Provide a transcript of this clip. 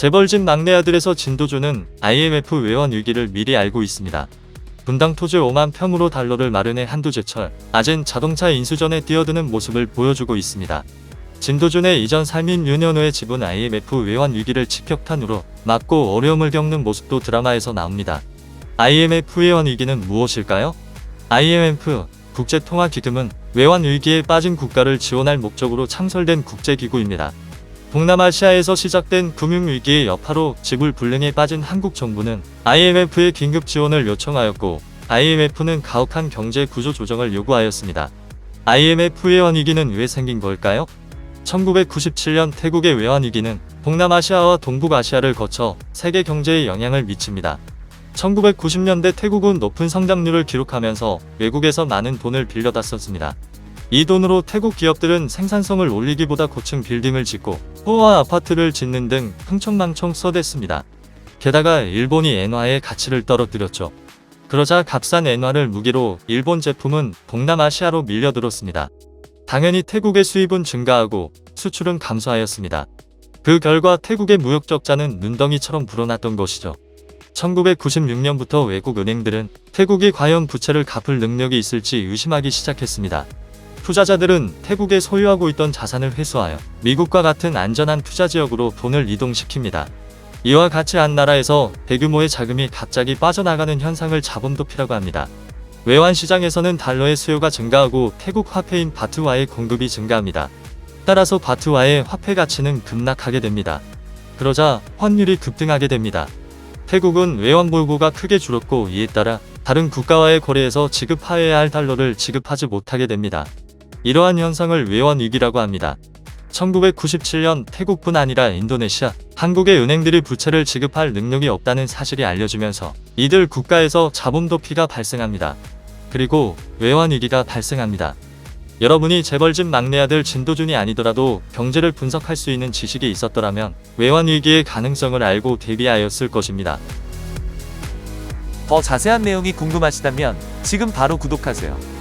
재벌집 막내 아들에서 진도주는 IMF 외환 위기를 미리 알고 있습니다. 분당 토지 5만 평으로 달러를 마련해 한도제철, 아젠 자동차 인수전에 뛰어드는 모습을 보여주고 있습니다. 진도준의 이전 삶인 윤현호의 집은 IMF 외환 위기를 직격탄으로 맞고 어려움을 겪는 모습도 드라마에서 나옵니다. IMF 외환 위기는 무엇일까요? IMF 국제통화기금은 외환 위기에 빠진 국가를 지원할 목적으로 창설된 국제기구입니다. 동남아시아에서 시작된 금융위기의 여파로 지불 불능에 빠진 한국 정부는 IMF에 긴급 지원을 요청하였고 IMF는 가혹한 경제 구조 조정을 요구하였습니다. IMF 외환위기는 왜 생긴 걸까요? 1997년 태국의 외환위기는 동남아시아와 동북아시아를 거쳐 세계 경제에 영향을 미칩니다. 1990년대 태국은 높은 성장률을 기록하면서 외국에서 많은 돈을 빌려다 썼습니다. 이 돈으로 태국 기업들은 생산성을 올리기보다 고층 빌딩을 짓고 호화 아파트를 짓는 등 흥청망청 써댔습니다. 게다가 일본이 엔화의 가치를 떨어뜨렸죠. 그러자 값싼 엔화를 무기로 일본 제품은 동남아시아로 밀려들었습니다. 당연히 태국의 수입은 증가하고 수출은 감소하였습니다. 그 결과 태국의 무역 적자는 눈덩이처럼 불어났던 것이죠. 1996년부터 외국 은행들은 태국이 과연 부채를 갚을 능력이 있을지 의심하기 시작했습니다. 투자자들은 태국에 소유하고 있던 자산을 회수하여 미국과 같은 안전한 투자 지역으로 돈을 이동시킵니다. 이와 같이 한 나라에서 대규모의 자금이 갑자기 빠져나가는 현상을 자본도피라고 합니다. 외환 시장에서는 달러의 수요가 증가하고 태국 화폐인 바트와의 공급이 증가합니다. 따라서 바트와의 화폐 가치는 급락하게 됩니다. 그러자 환율이 급등하게 됩니다. 태국은 외환 보유고가 크게 줄었고 이에 따라 다른 국가와의 거래에서 지급하여야 할 달러를 지급하지 못하게 됩니다. 이러한 현상을 외환 위기라고 합니다. 1997년 태국뿐 아니라 인도네시아, 한국의 은행들이 부채를 지급할 능력이 없다는 사실이 알려지면서 이들 국가에서 자본 도피가 발생합니다. 그리고 외환 위기가 발생합니다. 여러분이 재벌집 막내 아들 진도준이 아니더라도 경제를 분석할 수 있는 지식이 있었더라면 외환 위기의 가능성을 알고 대비하였을 것입니다. 더 자세한 내용이 궁금하시다면 지금 바로 구독하세요.